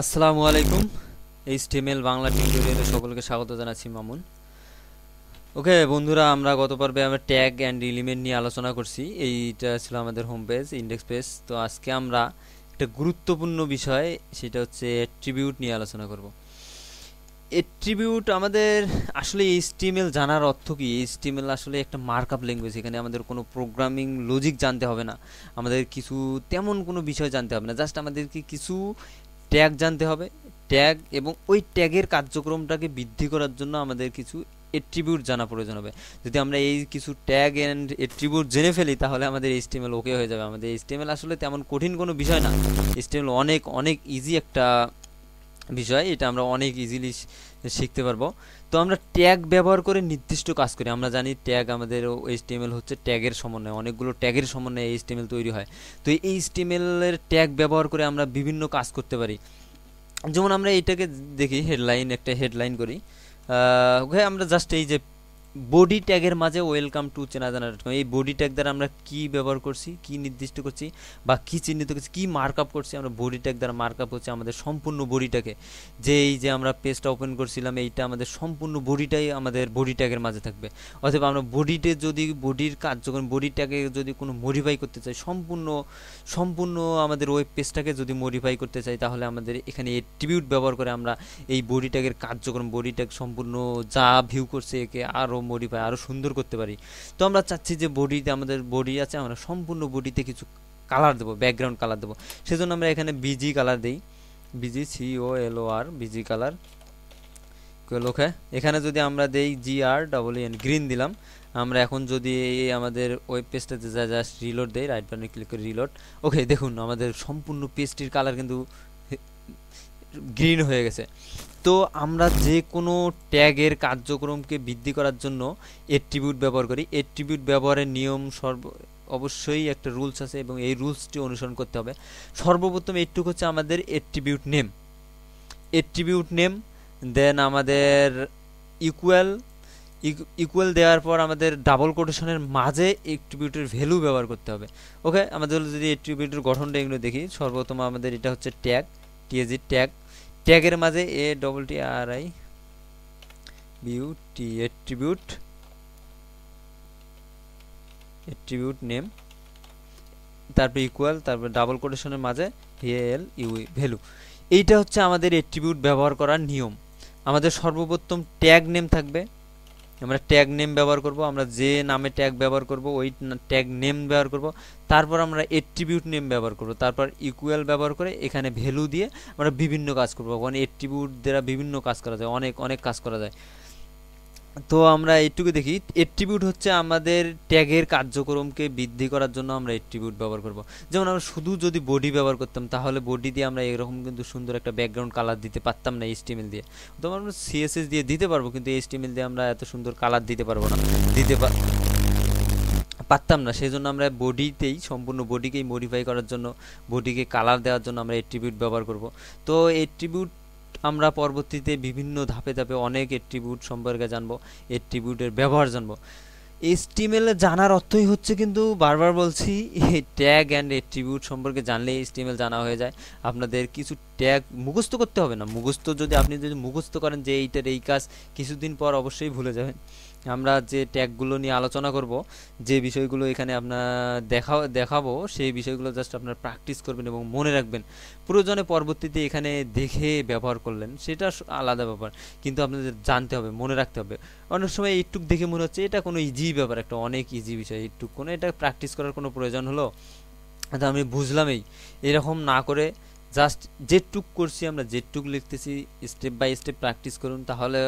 আসসালামু আলাইকুম, এইচটিএমএল বাংলা টিউটোরিয়ালে সকলকে স্বাগত জানাচ্ছি মামুন। ওকে, বন্ধুরা, আমরা গত পর্বে আমরা ট্যাগ অ্যান্ড এলিমেন্ট নিয়ে আলোচনা করছি। এইটা ছিল আমাদের হোম পেজ ইন্ডেক্স পেজ তো আজকে আমরা একটা গুরুত্বপূর্ণ বিষয়, সেটা হচ্ছে অ্যাট্রিবিউট নিয়ে আলোচনা করব। অ্যাট্রিবিউট আমাদের আসলে এইচটিএমএল জানার অর্থ কি? এইচটিএমএল আসলে একটা মার্কআপ ল্যাঙ্গুয়েজ এখানে আমাদের কোনো প্রোগ্রামিং লজিক জানতে হবে না। আমাদের কিছু তেমন কোনো বিষয় জানতে হবে না। জাস্ট আমাদেরকে কিছু ট্যাগ জানতে হবে। ট্যাগ এবং ওই ট্যাগের কার্যক্রমটাকে বৃদ্ধি করার জন্য আমাদের কিছু এট্রিবিউট জানা প্রয়োজন হবে। যদি আমরা এই কিছু ট্যাগ অ্যান্ড এট্রিবিউট জেনে ফেলি, তাহলে আমাদের এইচটিএমএল ওকে হয়ে যাবে। আমাদের এইচটিএমএল আসলে তেমন কঠিন কোনো বিষয় না। এইচটিএমএল অনেক অনেক ইজি একটা বিষয়, এটা আমরা অনেক ইজিলি শিখতে পারব। তো আমরা ট্যাগ ব্যবহার করে নির্দিষ্ট কাজ করি। আমরা জানি ট্যাগ আমাদের এইচটিএমএল হচ্ছে ট্যাগের সমন্বয়। অনেকগুলো ট্যাগের সমন্বয়ে এইচটিএমএল তৈরি হয়। তো এই এইচটিএমএলের ট্যাগ ব্যবহার করে আমরা বিভিন্ন কাজ করতে পারি। যেমন আমরা এইটাকে দেখি হেডলাইন একটা হেডলাইন করি। আমরা জাস্ট এই যে বডি ট্যাগের মাঝে ওয়েলকাম টু চেনা জানা এই বডি ট্যাগ দ্বারা আমরা কি ব্যবহার করছি, কি নির্দিষ্ট করছি বা কি চিহ্নিত করছি, কি মার্ক আপ করছি, আমরা বডি ট্যাগ দ্বারা মার্ক আপ হচ্ছে আমাদের সম্পূর্ণ বডিটাকে যে এই যে আমরা পেজটা ওপেন করছিলাম, এইটা আমাদের সম্পূর্ণ বডিটাই আমাদের বডি ট্যাগের মাঝে থাকবে। অথবা আমরা বডিতে যদি বডির যখন বডি ট্যাগে যদি কোনো মডিফাই করতে চাই, সম্পূর্ণ সম্পূর্ণ আমাদের ওয়েব পেজটাকে যদি মডিফাই করতে চাই, তাহলে আমাদের এখানে এট্রিবিউট ব্যবহার করে আমরা এই বডি ট্যাগের কার্যক্রম বডি ট্যাগ সম্পূর্ণ যা ভিউ করছে, একে আরও মডিফাই আরও সুন্দর করতে পারি। তো আমরা চাচ্ছি যে বডিতে আমাদের বডি আছে, আমরা সম্পূর্ণ বডিতে কিছু কালার দেবো ব্যাকগ্রাউন্ড কালার দেবো। সেজন্য আমরা এখানে বিজি কালার দিই। BG C O L O R BG colour okay এখানে যদি আমরা দেই G R double N green দিলাম। আমরা এখন যদি এই আমাদের ওয়েব পেজটাতে যা জাস্ট রিলোড দেই রাইট বাটনে ক্লিক করে রিলোড ওকে দেখুন, আমাদের সম্পূর্ণ পেজটির কালার কিন্তু গ্রিন হয়ে গেছে। তো আমরা যে কোনো ট্যাগের কার্যক্রমকে বৃদ্ধি করার জন্য এট্রিবিউট ব্যবহার করি। এট্রিবিউট ব্যবহারের নিয়ম সর্ব, অবশ্যই একটা রুলস আছে এবং এই রুলসটি অনুসরণ করতে হবে। সর্বপ্রথম এইটুকু হচ্ছে আমাদের attribute name attribute name then আমাদের ইকুয়াল ইকুয়াল দেওয়ার পর আমাদের ডাবল কোটেশনের মাঝে এট্রিবিউটের ভ্যালু ব্যবহার করতে হবে। ওকে আমাদের যদি এট্রিবিউটের গঠনটা এগুলো দেখি, সর্বপ্রথম আমাদের এটা হচ্ছে ট্যাগ টিএজি ট্যাগ ট্যাগের মাঝে A double T R I B U T attribute attribute name তারপর ইকুয়াল তারপর ডাবল কোটেশনের মাঝে এল ইউ ভ্যালু এইটা হচ্ছে আমাদের এট্রিবিউট ব্যবহার করার নিয়ম। আমাদের সর্বপ্রথম ট্যাগ নেম থাকবে। আমরা ট্যাগ নেম ব্যবহার করব, আমরা যে নামে ট্যাগ ব্যবহার করব, ওই ট্যাগ নেম ব্যবহার করব। তারপর আমরা এট্রিবিউট নেম ব্যবহার করব, তারপর ইকুয়াল ব্যবহার করে এখানে ভ্যালু দিয়ে আমরা বিভিন্ন কাজ করব। কারণ এট্রিবিউট দ্বারা বিভিন্ন কাজ করা যায়, অনেক অনেক কাজ করা যায়। তো আমরা এইটুকু দেখি। এট্রিবিউট হচ্ছে আমাদের ট্যাগের কার্যক্রমকে বৃদ্ধি করার জন্য আমরা এট্রিবিউট ব্যবহার করব। যেমন আমরা শুধু যদি বডি ব্যবহার করতাম, তাহলে বডি দিয়ে আমরা এরকম কিন্তু সুন্দর একটা ব্যাকগ্রাউন্ড কালার দিতে পারতাম না এইচটিএমএল দিয়ে। তো আমরা সিএসএস দিয়ে দিতে পারব, কিন্তু এইচটিএমএল দিয়ে আমরা এত সুন্দর কালার দিতে পারব না, দিতে পার পারতাম না। সেই জন্য আমরা বডিতেই সম্পূর্ণ বডিকেই মডিফাই করার জন্য বডিকে কালার দেওয়ার জন্য আমরা এট্রিবিউট ব্যবহার করব। তো এট্রিবিউট আমরা পরবর্তীতে বিভিন্ন ধাপে ধাপে অনেক এট্রিবিউট সম্পর্কে জানব এট্রিবিউটের ব্যবহার জানব। এস্টিমেল জানার অর্থই হচ্ছে কিন্তু বারবার বলছি ট্যাগ অ্যান্ড এট্রিবিউট সম্পর্কে জানলে এস্টিমেল জানা হয়ে যায়। আপনাদের কিছু ট্যাগ মুখস্থ করতে হবে না। মুখস্থ যদি আপনি যদি মুখস্থ করেন যে এইটার এই কাজ কিছুদিন পর অবশ্যই ভুলে যাবেন। আমরা যে ট্যাগগুলো নিয়ে আলোচনা করব, যে বিষয়গুলো এখানে আপনার দেখা, দেখাবো, সেই বিষয়গুলো জাস্ট আপনার প্র্যাকটিস করবেন এবং মনে রাখবেন। প্রয়োজনে পরবর্তীতে এখানে দেখে ব্যবহার করলেন, সেটা আলাদা ব্যাপার। কিন্তু আপনাদের জানতে হবে, মনে রাখতে হবে। অনেক সময় এইটুক দেখে মনে হচ্ছে এটা কোনো ইজি ব্যাপার, একটা অনেক ইজি বিষয় এইটুক কোনো এটা প্র্যাকটিস করার কোনো প্রয়োজন হলো? আমি বুঝলামই। এরকম না করে জাস্ট যেটুক করছি আমরা, যেটুক লিখতেছি স্টেপ বাই স্টেপ প্র্যাকটিস করুন, তাহলে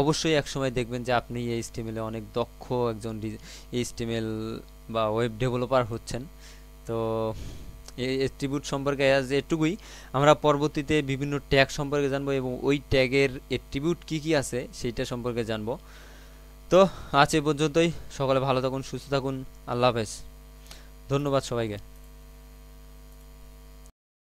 অবশ্যই এক সময় দেখবেন যে আপনি এই স্টিমেলে অনেক দক্ষ একজন এইচটিএমএল বা ওয়েব ডেভেলপার হচ্ছেন। তো এই সম্পর্কে আজ এটুকুই, আমরা পরবর্তীতে বিভিন্ন ট্যাগ সম্পর্কে জানব এবং ওই ট্যাগের এট্রিবিউট কী কী আছে সেইটা সম্পর্কে জানব। তো আজ এ পর্যন্তই, সকলে ভালো থাকুন, সুস্থ থাকুন, আল্লাহ হাফেজ। ধন্যবাদ সবাইকে।